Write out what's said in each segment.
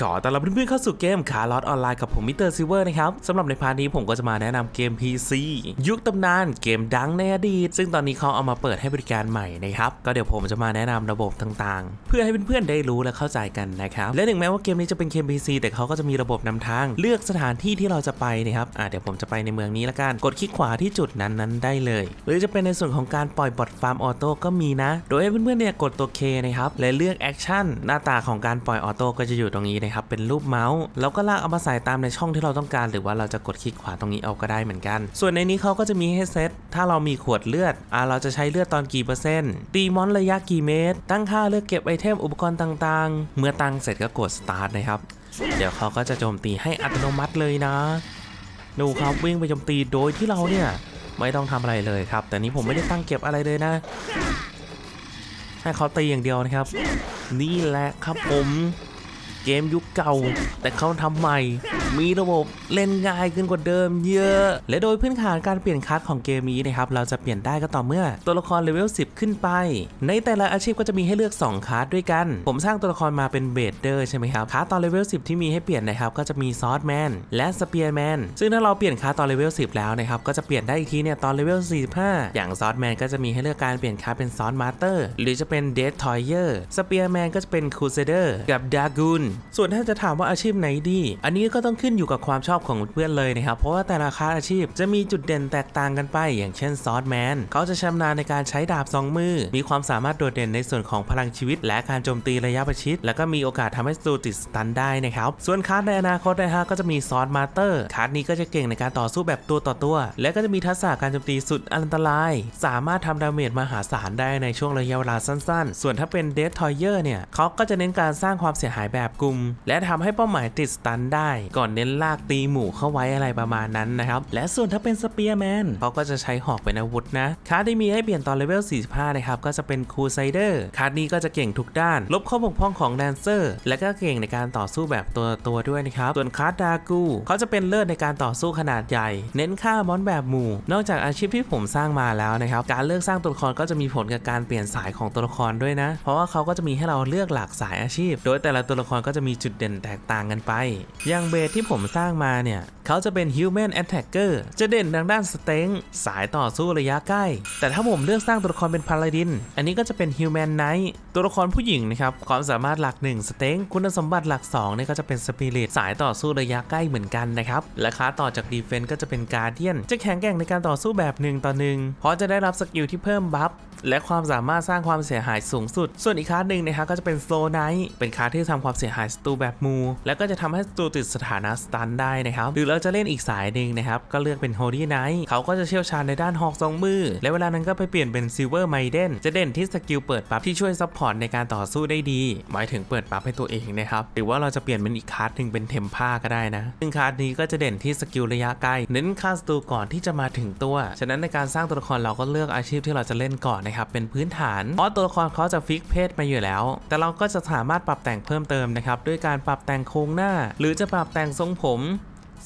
ขอต้อนรับเพื่อนๆเข้าสู่เกมคาร์ลอตออนไลน์กับผมมิสเตอร์ซิเวอร์นะครับสำหรับในพาร์ทนี้ผมก็จะมาแนะนำเกม PC ยุคตำนานเกมดังในอดีต ซึ่งตอนนี้เขาเอามาเปิดให้บริการใหม่นะครับ ก็เดี๋ยวผมจะมาแนะนำระบบต่างๆ เพื่อให้เพื่อนๆได้รู้และเข้าใจกันนะครับ และถึงแม้ว่าเกมนี้จะเป็นเกม PC แต่เขาก็จะมีระบบนำทาง เลือกสถานที่ที่เราจะไปนะครับอะเดี๋ยวผมจะไปในเมืองนี้ละกันกดคลิกขวาที่จุดนั้นๆได้เลย หรือจะเป็นในส่วนของการปล่อยบอทฟาร์มออโต้ก็มีนะ โดยให้เพื่อนๆเนี่ยกดตัว K นะครับและเลือกแอคชั่นหน้าตาของการปล่อยออโต้ก็จะอยู่ตรงนี้นะครับเป็นรูปเมาส์แล้วก็ลากเอามาใส่ตามในช่องที่เราต้องการ หรือว่าเราจะกดคลิกขวาตรงนี้เอาก็ได้เหมือนกัน ส่วนในนี้เขาก็จะมีให้เซตถ้าเรามีขวดเลือดอ่าเราจะใช้เลือดตอนกี่เปอร์เซ็นต์ตีมอนระยะกี่เมตร ตั้งค่าเลือกเก็บไอเทมอุปกรณ์ต่างๆ เมื่อตั้งเสร็จก็กด start นะครับเดี๋ยวเขาก็จะโจมตีให้อัตโนมัติเลยนะ ดูครับวิ่งไปโจมตีโดยที่เราเนี่ยไม่ต้องทำอะไรเลยครับ แต่นี้ผมไม่ได้ตั้งเก็บอะไรเลยนะ ให้เขาตีอย่างเดียวนะครับ นี่แหละครับผม เกมยุคเก่า แต่เขาทำใหม่ มีระบบเล่นง่ายขึ้นกว่าเดิมเยอะ และโดยพื้นฐานการเปลี่ยนคัสของเกมนี้นะครับเราจะเปลี่ยนได้ก็ต่อเมื่อตัวละครเลเวล10 ขึ้นไป ในแต่ละอาชีพก็จะมีให้เลือก 2คัสด้วยกัน ผมสร้างตัวละครมาเป็นเบดเดอร์ใช่ไหมครับคัสตอนเลเวล10 ที่มีให้เปลี่ยนนะครับก็จะมีซอสแมนและสเปียร์แมนซึ่งถ้าเราเปลี่ยนคัสตอนเลเวล10 แล้วนะครับก็จะเปลี่ยนได้อีกทีเนี่ยตอนเลเวล45 อย่างซอสแมนก็จะมีให้เลือกการเปลี่ยนคัสเป็นซอสมาสเตอร์หรือจะเป็นเด t ทอยเออร์สเปียร์แมนก็จะเป็นคูเซเดอร์กับดากูนส่วนถ้าจะถามว่าอาชีพไหนดี อันนี้ก็ต้องขึ้นอยู่กับความชอบของเพื่อนเลยนะครับ เพราะว่าแต่ละคลาสอาชีพจะมีจุดเด่นแตกต่างกันไป อย่างเช่นซอสแมนเขาจะชำนาญในการใช้ดาบสองมือ มีความสามารถโดดเด่นในส่วนของพลังชีวิต และการโจมตีระยะประชิด แล้วก็มีโอกาสทำให้ศัตรูติดสตันได้นะครับ ส่วนคลาสในอนาคตนะฮะก็จะมีซอสมาสเตอร์คลาสนี้ก็จะเก่งในการต่อสู้แบบตัวต่อตัว และก็จะมีทักษะการโจมตีสุดอันตราย สามารถทำดาเมจมหาศาลได้ในช่วงระยะเวลาสั้น ๆ ส่วนถ้าเป็นเด t ทอยเออร์เนี่ยเขาก็จะเน้นการสร้างความเสียหายแบบกุม และทำให้เป้าหมายติดสตันได้ ก่อนเน้นลากตีหมู่เข้าไว้อะไรประมาณนั้นนะครับ และส่วนถ้าเป็นสเปียร์แมนเขาก็จะใช้หอกเป็นอาวุธนะ คาร์ดที่มีให้เปลี่ยนตอนเลเวล 45 นะครับ ก็จะเป็นคูไซเดอร์ คาร์ดนี้ก็จะเก่งทุกด้าน ลบข้อบกพร่องของแดนเซอร์ และก็เก่งในการต่อสู้แบบตัวตัวด้วยนะครับ ส่วนคาร์ดดากูเขาจะเป็นเลิศในการต่อสู้ขนาดใหญ่ เน้นฆ่ามอนแบบหมู่ นอกจากอาชีพที่ผมสร้างมาแล้วนะครับ การเลือกสร้างตัวละครก็จะมีผลกับการเปลี่ยนสายของตัวละครด้วยนะ เพราะว่าเขาก็จะมีให้เราเลือกหลากสายอาชีพ โดยแต่ละตัวละครก็จะมีจุดเด่นแตกต่างกันไป อย่างเบสที่ผมสร้างมาเนี่ย เขาจะเป็น Human Attacker จะเด่นทางด้านสเต็งสายต่อสู้ระยะใกล้ แต่ถ้าผมเลือกสร้างตัวละครเป็นพาลาดิน อันนี้ก็จะเป็น Human Knight ตัวละครผู้หญิงนะครับ ความสามารถหลัก 1 สเต็งคุณสมบัติหลัก2เนี่ยก็จะเป็น Spirit สายต่อสู้ระยะใกล้เหมือนกันนะครับ และค้าต่อจาก Defense ก็จะเป็น Guardian จะแข็งแกร่งในการต่อสู้แบบ1ต่อ1เพราะจะได้รับสกิลที่เพิ่มบัฟและความสามารถสร้างความเสียหายสูงสุด ส่วนอีกคาร์ดหนึ่งนะครับก็จะเป็น Slow Night เป็นคาร์ดที่ทำความเสียหายศัตรูแบบมู แล้วก็จะทำให้ศัตรูติดสถานะสตันได้นะครับ หรือเราจะเล่นอีกสายหนึ่งนะครับ ก็เลือกเป็น Holy Knight เขาก็จะเชี่ยวชาญในด้านหอกสองมือ และเวลานั้นก็ไปเปลี่ยนเป็น Silver Maiden จะเด่นที่สกิลเปิดบัฟที่ช่วยซัพพอร์ตในการต่อสู้ได้ดี หมายถึงเปิดบัฟให้ตัวเองนะครับ หรือว่าเราจะเปลี่ยนเป็นอีกคาร์ดหนึ่งเป็นเทมผ้าก็ได้นะ ซึ่งคาร์ดนี้ก็จะเด่นที่สกิลระยะใกล้เน้นฆ่าศัตรูก่อนที่จะมาถึงตัว ฉะนั้นในการสร้างตัวละครเราก็เลือกอาชีพที่เราจะเล่นก่อนนะครับเป็นพื้นฐานเพราะตัวละครเขาจะฟิกเพศมาอยู่แล้ว แต่เราก็จะสามารถปรับแต่งเพิ่มเติมนะครับด้วยการปรับแต่งโครงหน้า หรือจะปรับแต่งทรงผม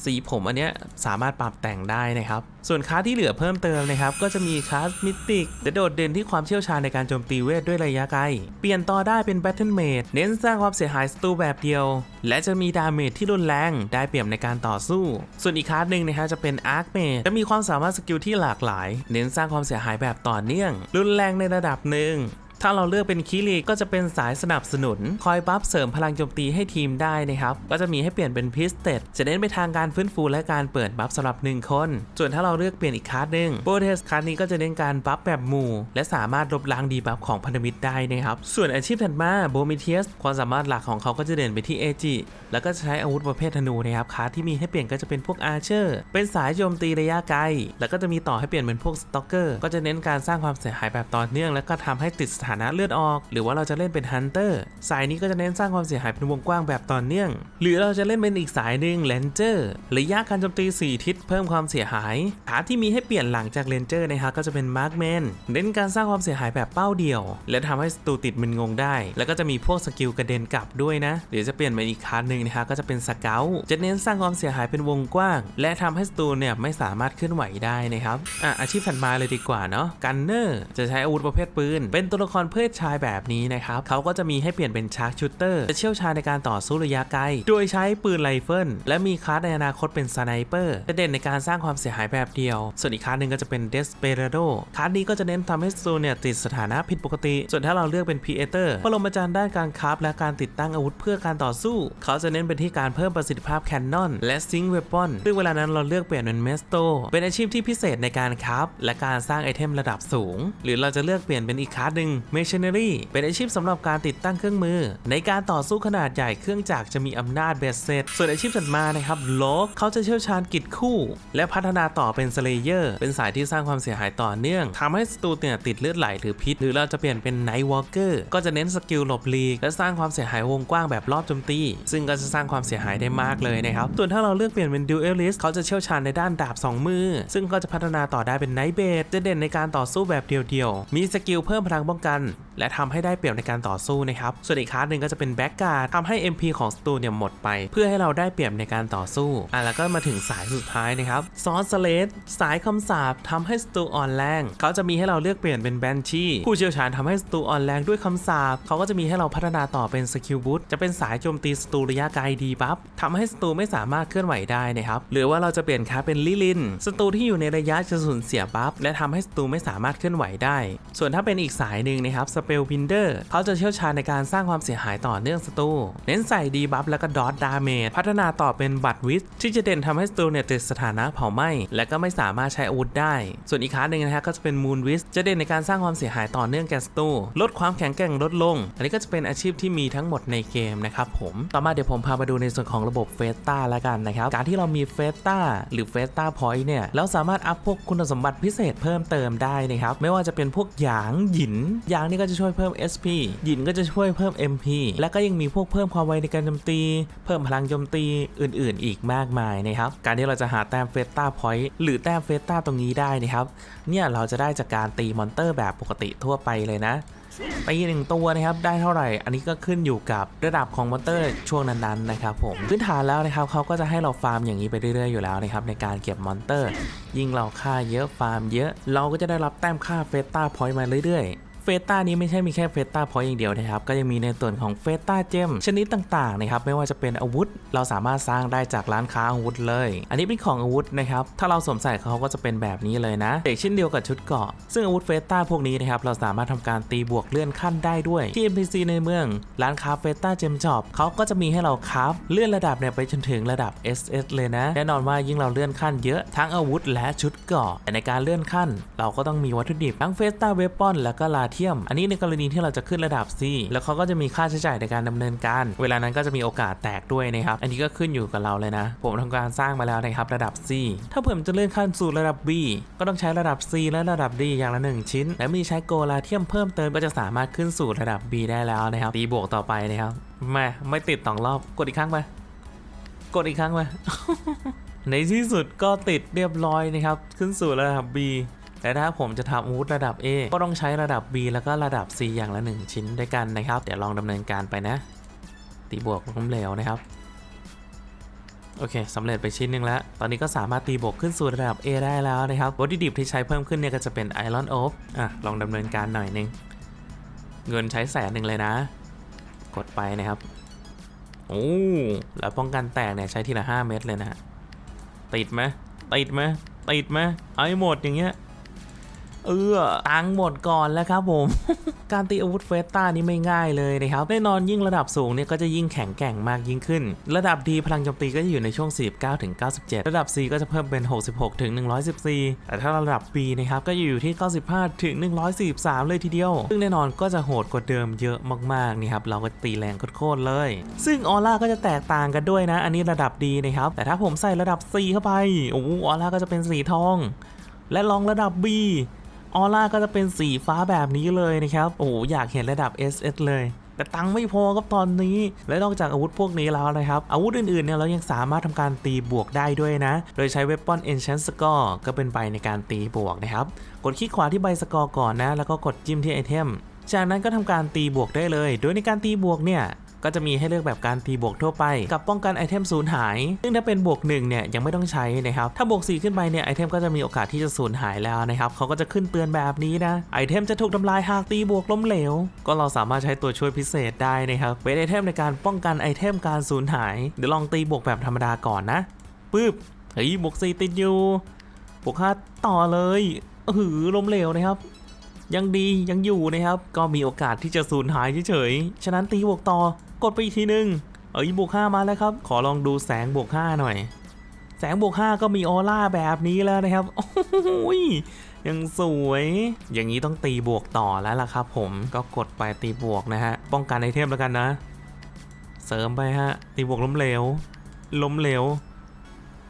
สีผมอันเนี้ยสามารถปรับแต่งได้นะครับ ส่วนคลาสที่เหลือเพิ่มเติมนะครับ ก็จะมีคลาสมิติกจะโดดเด่นที่ความเชี่ยวชาญในการโจมตีเวทด้วยระยะไกล เปลี่ยนต่อได้เป็น Battle Mage เน้นสร้างความเสียหายศัตรูแบบเดียว และจะมีดาเมจที่รุนแรงได้เปรียบในการต่อสู้ ส่วนอีกคลาสหนึ่งนะครับจะเป็น Arc Mage จะมีความสามารถสกิลที่หลากหลาย เน้นสร้างความเสียหายแบบต่อเนื่อง รุนแรงในระดับหนึ่ง ถ้าเราเลือกเป็นคิริก็จะเป็นสายสนับสนุน คอยบัฟเสริมพลังโจมตีให้ทีมได้นะครับ ก็จะมีให้เปลี่ยนเป็นพิสเตดจะเน้นไปทางการฟื้นฟูและการเปิดบัฟสำหรับ 1 คน ส่วนถ้าเราเลือกเปลี่ยนอีกคาร์ดหนึ่งโบเทสคาร์ดนี้ก็จะเน้นการบัฟแบบหมู่ และสามารถลบล้างดีบัฟของพันธมิตรได้นะครับ ส่วนอาชีพถัดมาโบมิเทียสความสามารถหลักของเขาก็จะเด่นไปที่เอจิแล้วก็จะใช้อาวุธประเภทธนูนะครับคาร์ดที่มีให้เปลี่ยนก็จะเป็นพวกอาร์เชอร์เป็นสายโจมตีระยะไกลแล้วก็จะมีต่อให้เปลี่ยนเป็นพวกสต็อกเกอร์ก็จะเน้นการสร้างความเสียหายแบบต่อเนื่อง และก็ทำให้ติดสถานะเลือดออก หรือว่าเราจะเล่นเป็นฮันเตอร์สายนี้ก็จะเน้นสร้างความเสียหายเป็นวงกว้างแบบต่อเนื่อง หรือเราจะเล่นเป็นอีกสายหนึ่งเลนเจอร์ระยะการโจมตี 4 ทิศเพิ่มความเสียหายขาที่มีให้เปลี่ยนหลังจากเลนเจอร์นะครับก็จะเป็นมาร์กแมนเน้นการสร้างความเสียหายแบบเป้าเดียว และทำให้ศัตรูติดมึนงงได้ แล้วก็จะมีพวกสกิลกระเด็นกลับด้วยนะหรือจะเปลี่ยนเป็นอีกคาร์ดหนึ่งนะครับก็จะเป็นสเกลจะเน้นสร้างความเสียหายเป็นวงกว้าง และทำให้ศัตรูเนี่ยไม่สามารถเคลื่อนไหวได้นะครับอะอาชีพถัดมาเลยดีกว่าเนาะกันเนอร์จะใช้อาวุธประเภทปืน เป็นตัวละครรเพศชายแบบนี้นะครับเขาก็จะมีให้เปลี่ยนเป็นชาร์กชูเตอร์จะเชี่ยวชาญในการต่อสู้ระยะไกล โดยใช้ปืนไรเฟิลและมีคลาสในอนาคตเป็นสไนเปอร์จะเด่นในการสร้างความเสียหายแบบเดียว ส่วนอีกคลาสหนึ่งก็จะเป็นเดสเปเรโดคลาสนี้ก็จะเน้นทำให้สตูเนี่ยติดสถานะผิดปกติ ส่วนถ้าเราเลือกเป็นพีเอเตอร์ปรมอาจารย์ด้านการคราฟและการติดตั้งอาวุธเพื่อการต่อสู้ เขาจะเน้นไปที่การเพิ่มประสิทธิภาพแคนนอนและซิงเวปอนซึ่งเวลานั้นเราเลือกเปลี่ยนเป็นเมสโตเป็นอาชีพที่พิเศษในการคราฟและการสร้างไอเทมระดับสูง หรือเราจะเลือกเปลี่ยนเป็นอีกคลาสหนึ่งเมช n น r y เป็นอาชีพสำหรับการติดตั้งเครื่องมือ ในการต่อสู้ขนาดใหญ่เครื่องจักรจะมีอำนาจเบสเซตส่วนอาชีพถัดมานะครับโลกเขาจะเชี่ยวชาญกิจคู่ และพัฒนาต่อเป็นสเลเยอร์เป็นสายที่สร้างความเสียหายต่อเนื่องทำให้ศัตรูเนี่ยติดเลือดไหลหรือพิษ หรือเราจะเปลี่ยนเป็นไนท์วอล์กเกอร์ก็จะเน้นสกิลหลบหลีกและสร้างความเสียหายวงกว้างแบบรอบโจมตี ซึ่งก็จะสร้างความเสียหายได้มากเลยนะครับส่วนถ้าเราเลือกเปลี่ยนเป็นดิวเอลิสเขาจะเชี่ยวชาญในด้านดาบ 2 มือ ซึ่งก็จะพัฒนาต่อได้เป็นไนท์เบดจะเด่นในการต่อสู้แบบเดียวๆมีสกิลเพิ่มพลังป้องกันัน และทำให้ได้เปรียบในการต่อสู้นะครับ ส่วนอีกคลาสหนึ่งก็จะเป็นแบ็กการ์ดทำให้ MP ของศัตรูเนี่ยหมดไป เพื่อให้เราได้เปรียบในการต่อสู้อะแล้วก็มาถึงสายสุดท้ายนะครับซอสเลสสายคำสาปทำให้ศัตรูอ่อนแรงเขาจะมีให้เราเลือกเปลี่ยนเป็นแบนชีผู้เชี่ยวชาญทำให้ศัตรูอ่อนแรงด้วยคำสาปเขาก็จะมีให้เราพัฒนาต่อเป็นสกิลบูทจะเป็นสายโจมตีศัตรูระยะไกลดีบัฟทำให้ศัตรูไม่สามารถเคลื่อนไหวได้นะครับหรือว่าเราจะเปลี่ยนคลาเป็นลิลินศัตรูที่อยู่ในระยะจะสูญเสียบัฟและทำให้ศัตรูไม่สามารถเคลื่อนไหวได้ ส่วนถ้าเป็นอีกสายหนึ่งนะครับสเปลบินเดอร์เขาจะเชี่ยวชาญในการสร้างความเสียหายต่อเนื่องศัตรูเน้นใส่ดีบัฟแล้วก็ดอทดาเมจพัฒนาต่อเป็นบัตวิสที่จะเด่นทำให้ศัตรูเนี่ยติดสถานะเผาไหม้และก็ไม่สามารถใช้อาวุธได้ ส่วนอีกคาสหนึ่งนะฮะก็จะเป็นมูนวิสจะเด่นในการสร้างความเสียหายต่อเนื่องแก่ศัตรูลดความแข็งแกร่งลดลง อันนี้ก็จะเป็นอาชีพที่มีทั้งหมดในเกมนะครับผมต่อมาเดี๋ยวผมพามาดูในส่วนของระบบเฟสตาแล้วกันนะครับการที่เรามีเฟสตาหรือเฟสตาพอยต์เนี่ยเราสามารถอัพพวกคุณสมบัติพิเศษเพิ่มเติมได้นะครับไม่ว่าจะเป็นพวกหยางหยินหยางนี่ก็จะช่วยเพิ่ม SP หยินก็จะช่วยเพิ่ม MP และก็ยังมีพวกเพิ่มความไวในการโจมตี เพิ่มพลังโจมตีอื่นๆ อีกมากมายนะครับ การที่เราจะหาแต้มเฟสตาพอยต์หรือแต้มเฟสตาตรงนี้ได้นะครับ เนี่ยเราจะได้จากการตีมอนเตอร์แบบปกติทั่วไปเลยนะตีหนึ่งตัวนะครับได้เท่าไหร่ อันนี้ก็ขึ้นอยู่กับระดับของมอนเตอร์ช่วงนั้นๆนะครับผมพื้นฐานแล้วนะครับเขาก็จะให้เราฟาร์มอย่างนี้ไปเรื่อยๆอยู่แล้วนะครับในการเก็บมอนเตอร์ ยิ่งเราค่าเยอะฟาร์มเยอะ เราก็จะได้รับแต้มค่าเฟสตาพอยต์มาเรื่อยๆ สตานี้ไม่ใช่มีแค่เฟสตาพอยอย่างเดียวนะครับ ก็ยังมีในส่วนของเฟสตาเจมชนิดต่างๆนะครับไม่ว่าจะเป็นอาวุธ เราสามารถสร้างได้จากร้านค้าอาวุธเลย อันนี้เป็นของอาวุธนะครับถ้าเราสวมใส่เขาก็จะเป็นแบบนี้เลยนะเด็กเช่นเดียวกับชุดเกราะ ซึ่งอาวุธเฟสตาพวกนี้นะครับเราสามารถทำการตีบวกเลื่อนขั้นได้ด้วยที่ NPC ในเมือง ร้านค้าเฟสตาเจมช็อปเขาก็จะมีให้เราคราฟเลื่อนระดับเนี่ยไปจนถึงระดับ SS เลยนะ แน่นอนว่ายิ่งเราเลื่อนขั้นเยอะทั้งอาวุธและชุดเกราะแต่ในการเลื่อนขั้น เราก็ต้องมีวัตถุดิบทั้งเฟสตาเวปอนและก็ลาเทียม อันนี้ในกรณีที่เราจะขึ้นระดับ C แล้วเขาก็จะมีค่าใช้จ่ายในการดำเนินการ เวลานั้นก็จะมีโอกาสแตกด้วยนะครับ อันนี้ก็ขึ้นอยู่กับเราเลยนะ ผมทำการสร้างมาแล้วนะครับระดับ C ถ้าเผื่อมันจะเลื่อนขั้นสู่ระดับ B ก็ต้องใช้ระดับ C และระดับ D อย่างละหนึ่งชิ้น และมีใช้โกลาเทียมเพิ่มเติมก็จะสามารถขึ้นสู่ระดับ B ได้แล้วนะครับตีบวกต่อไปนะครับไม่ไม่ติดสองรอบกดอีกครั้งไปกดอีกครั้งไปในที่สุดก็ติดเรียบร้อยนะครับ ขึ้นสู่ระดับ B แต่ถ้าผมจะทำอาวุธระดับ A ก็ต้องใช้ระดับ B แล้วก็ระดับ C อย่างละ 1 ชิ้นด้วยกันนะครับ เดี๋ยวลองดำเนินการไปนะ ตีบวกล้มเหลวนะครับโอเคสำเร็จไปชิ้นหนึ่งแล้ว ตอนนี้ก็สามารถตีบวกขึ้นสู่ระดับ A ได้แล้วนะครับวัตถุดิบที่ใช้เพิ่มขึ้นเนี่ยก็จะเป็น Iron o f อะลองดำเนินการหน่อยหนึง เงินใช้แสนหนึ่งเลยนะ กดไปนะครับ โอ้แล้วป้องกันแตกเนี่ยใช้ทีละ 5 เม็ดเลยนะ ติดไหมติดไหมติดไหมเอาให้หมดอย่างเงี้ย เออตังหมดก่อนแล้วครับผม การตีอาวุธเฟสต้านี่ไม่ง่ายเลยนะครับแน่นอนยิ่งระดับสูงเนี่ยก็จะยิ่งแข็งแกร่งมากยิ่งขึ้น ระดับดีพลังโจมตีก็จะอยู่ในช่วง 49ถึง97 ระดับ C ก็จะเพิ่มเป็น 66ถึง114 แต่ถ้าระดับ B นะครับก็อยู่ที่ 95ถึง143 เลยทีเดียว ซึ่งแน่นอนก็จะโหดกว่าเดิมเยอะมากๆนี่ครับเราก็ตีแรงโคตรเลย ซึ่งออร่าก็จะแตกต่างกันด้วยนะ อันนี้ระดับดีนะครับ แต่ถ้าผมใส่ระดับ C เข้าไปโอ้ออร่าก็จะเป็นสีทอง และลองระดับ B ออร่าก็จะเป็นสีฟ้าแบบนี้เลยนะครับ โอ้อยากเห็นระดับ SS เลยแต่ตังค์ไม่พอครับตอนนี้ และนอกจากอาวุธพวกนี้แล้วนะครับ อาวุธอื่นๆเนี่ยเรายังสามารถทำการตีบวกได้ด้วยนะ โดยใช้ Weapon Enchant Score ก็เป็นใบในการตีบวกนะครับ กดคลิกขวาที่ใบสกอร์ก่อนนะ แล้วก็กดจิ้มที่ไอเทม จากนั้นก็ทำการตีบวกได้เลย โดยในการตีบวกเนี่ย ก็จะมีให้เลือกแบบการตีบวกทั่วไป กับป้องกันไอเทมสูญหาย ซึ่งถ้าเป็นบวก1เนี่ยยังไม่ต้องใช้นะครับ ถ้าบวก 4 ขึ้นไปเนี่ยไอเทมก็จะมีโอกาสที่จะสูญหายแล้วนะครับเขาก็จะขึ้นเตือนแบบนี้นะ ไอเทมจะถูกทำลายหากตีบวกล้มเหลว ก็เราสามารถใช้ตัวช่วยพิเศษได้นะครับเป็นไอเทมในการป้องกันไอเทมการสูญหาย เดี๋ยวลองตีบวกแบบธรรมดาก่อนนะปึ๊บเฮ้ยบวกสี่ติดอยู่บวกห้าต่อเลยเออล้มเหลวนะครับยังดียังอยู่นะครับ ก็มีโอกาสที่จะสูญหายเฉยๆ ฉะนั้นตีบวกต่อ กดไปอีกทีนึง เอ้ยบวก5มาแล้วครับ ขอลองดูแสงบวก5หน่อย แสงบวก5ก็มีออร่าแบบนี้แล้วนะครับ โอ้ยยังสวย อย่างนี้ต้องตีบวกต่อแล้วล่ะครับ ผมก็กดไปตีบวกนะฮะ ป้องกันไอเทมแล้วกันนะ เสริมไปฮะ ตีบวกล้มเหลว ล้มเหลว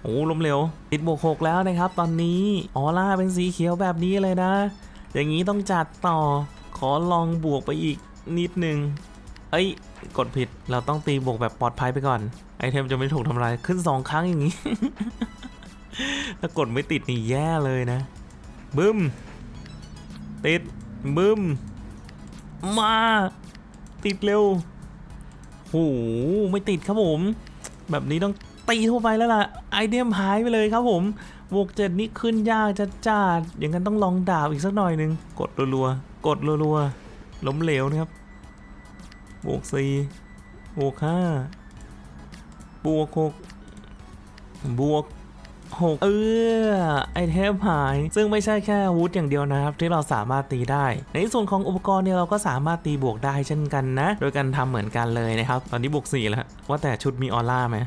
โอ้ล้มเหลวติดบวกหกแล้วนะครับ ตอนนี้ออร่าเป็นสีเขียวแบบนี้เลยนะ อย่างนี้ต้องจัดต่อ ขอลองบวกไปอีกนิดนึง เอ้ย กดผิด เราต้องตีบวกแบบปลอดภัยไปก่อน ไอเทมจะไม่ถูกทำลาย ขึ้นสองครั้งอย่างนี้ ถ้ากดไม่ติดนี่แย่เลยนะ บึ้ม ติด บึ้ม มา ติดเร็วโหไม่ติดครับผม แบบนี้ต้องตีทั่วไปแล้วล่ะ ไอเทมหายไปเลยครับผมบวกเจ็ดนี่ขึ้นยากจะจัดอย่างนั้นต้องลองดาบอีกสักหน่อยหนึ่งกดรัวๆ กดรัวๆ ล้มเหลวนะครับ บวกสี่บวกห้าบวกหกบวกหกเออไอเทมหาย ซึ่งไม่ใช่แค่อาวุธอย่างเดียวนะครับ ที่เราสามารถตีได้ ในส่วนของอุปกรณ์เนี่ยเราก็สามารถตีบวกได้เช่นกันนะ โดยการทำเหมือนกันเลยนะครับ ตอนนี้บวกสี่แล้วว่าแต่ชุดมีออร่าไหม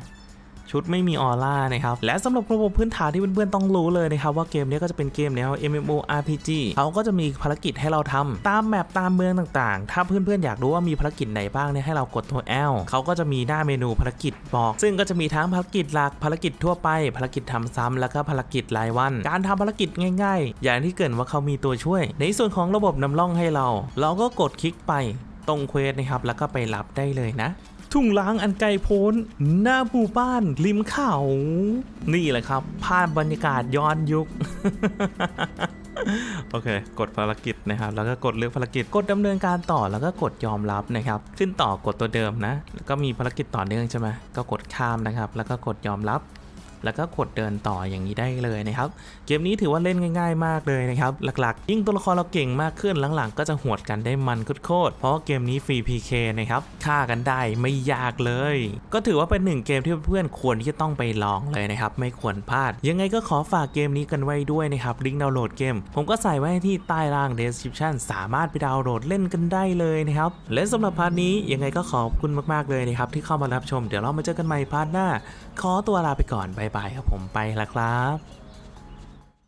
ชุดไม่มีออร่านะครับ และสำหรับระบบพื้นฐานที่เพื่อนๆต้องรู้เลยนะครับว่าเกมนี้ก็จะเป็นเกมแนว MMORPG เขาก็จะมีภารกิจให้เราทำตามแมปตามเมืองต่างๆ ถ้าเพื่อนๆอยากรู้ว่ามีภารกิจไหนบ้างเนี่ยให้เรากดตัว L เขาก็จะมีหน้าเมนูภารกิจบอก ซึ่งก็จะมีทั้งภารกิจหลักภารกิจทั่วไป ภารกิจทำซ้ำแล้วก็ภารกิจรายวัน การทำภารกิจง่าย ๆ อย่างที่เกินว่าเขามีตัวช่วย ในส่วนของระบบนำร่องให้เรา เราก็กดคลิกไปตรงเควสนะครับแล้วก็ไปรับได้เลยนะ ทุ่งล้างอันไกลโพ้น หน้าผู้บ้านริมเขา นี่แหละครับ ภาพบรรยากาศย้อนยุค โอเค กดภารกิจนะครับ แล้วก็กดเลือกภารกิจ กดดำเนินการต่อ แล้วก็กดยอมรับนะครับ ขึ้นต่อกดตัวเดิมนะ แล้วก็มีภารกิจต่อเนื่องใช่ไหมก็กดข้ามนะครับ แล้วก็กดยอมรับ แล้วก็กดเดินต่ออย่างนี้ได้เลยนะครับ เกมนี้ถือว่าเล่นง่าย ๆ มากเลยนะครับ หลักๆ ยิ่งตัวละครเราเก่งมากขึ้นหลังๆ ก็จะหวดกันได้มันโคตรเพราะว่าเกมนี้ฟรี PK นะครับฆ่ากันได้ไม่ยากเลย ก็ถือว่าเป็นหนึ่งเกมที่เพื่อนๆควรที่จะต้องไปลองเลยนะครับ ไม่ควรพลาด ยังไงก็ขอฝากเกมนี้กันไว้ด้วยนะครับลิงก์ดาวน์โหลดเกม ผมก็ใส่ไว้ที่ใต้ล่าง description สามารถไปดาวน์โหลดเล่นกันได้เลยนะครับและสำหรับพาร์ทนี้ยังไงก็ขอบคุณมากๆเลยนะครับที่เข้ามารับชมเดี๋ยวเรามาเจอกันใหม่พาร์ทหน้าขอตัวลาไปก่อนบายบายครับผมไปละครับ